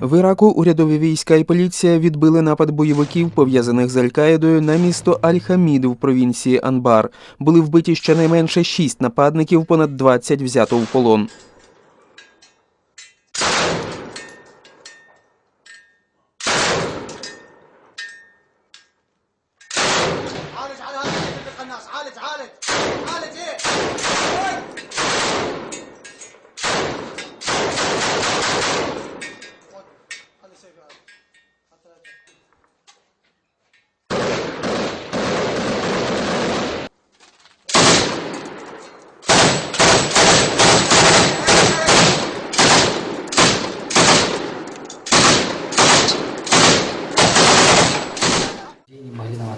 В Іраку урядові війська і поліція відбили напад бойовиків, пов'язаних з Аль-Каїдою, на місто Аль-Хамід в провінції Анбар. Були вбиті щонайменше шість нападників, понад 20 взято в полон.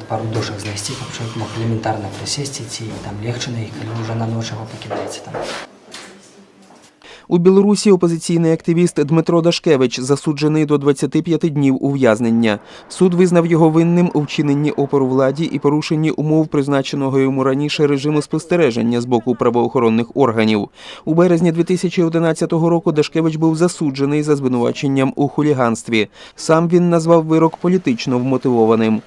пару дошак знайсці, каб чалавек мог элементарна прысесці ці там легчы на іх, калі ўжо на ноч яго пакідаеце там. У Білорусі опозиційний активіст Дмитро Дашкевич засуджений до 25 днів ув'язнення. Суд визнав його винним у вчиненні опору владі і порушенні умов призначеного йому раніше режиму спостереження з боку правоохоронних органів. У березні 2011 року Дашкевич був засуджений за звинуваченням у хуліганстві. Сам він назвав вирок політично вмотивованим.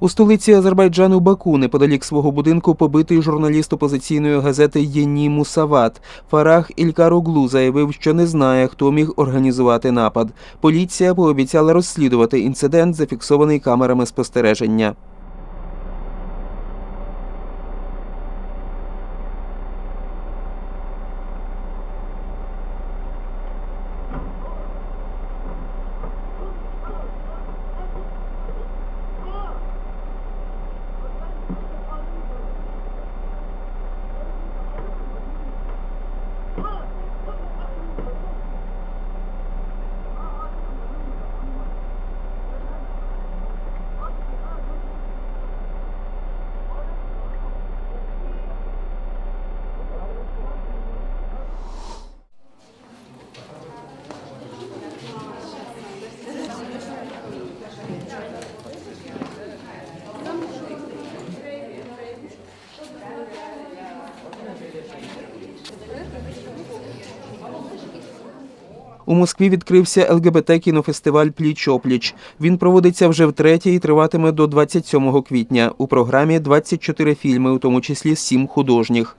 У столиці Азербайджану Баку, неподалік свого будинку, побитий журналіст опозиційної газети Єні Мусават. Фарах Ількароглу заявив, що не знає, хто міг організувати напад. Поліція пообіцяла розслідувати інцидент, зафіксований камерами спостереження. У Москві відкрився ЛГБТ кінофестиваль Пліч опліч. Він проводиться вже втретє і триватиме до 27 квітня. У програмі 24 фільми, у тому числі 7 художніх.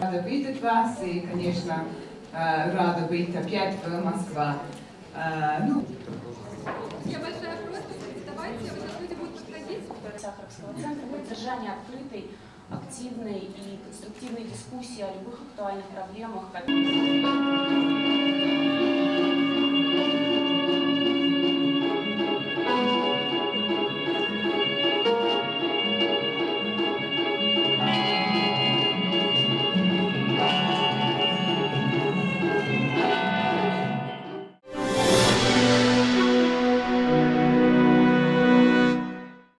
Рада видеть вас и, конечно, э, рада быть опять в Москва. Э, Ну, Я большая просьба, давайте, подходить. Сахаровского центра поддержание открытой, активной и конструктивной дискуссии о любых актуальных проблемах.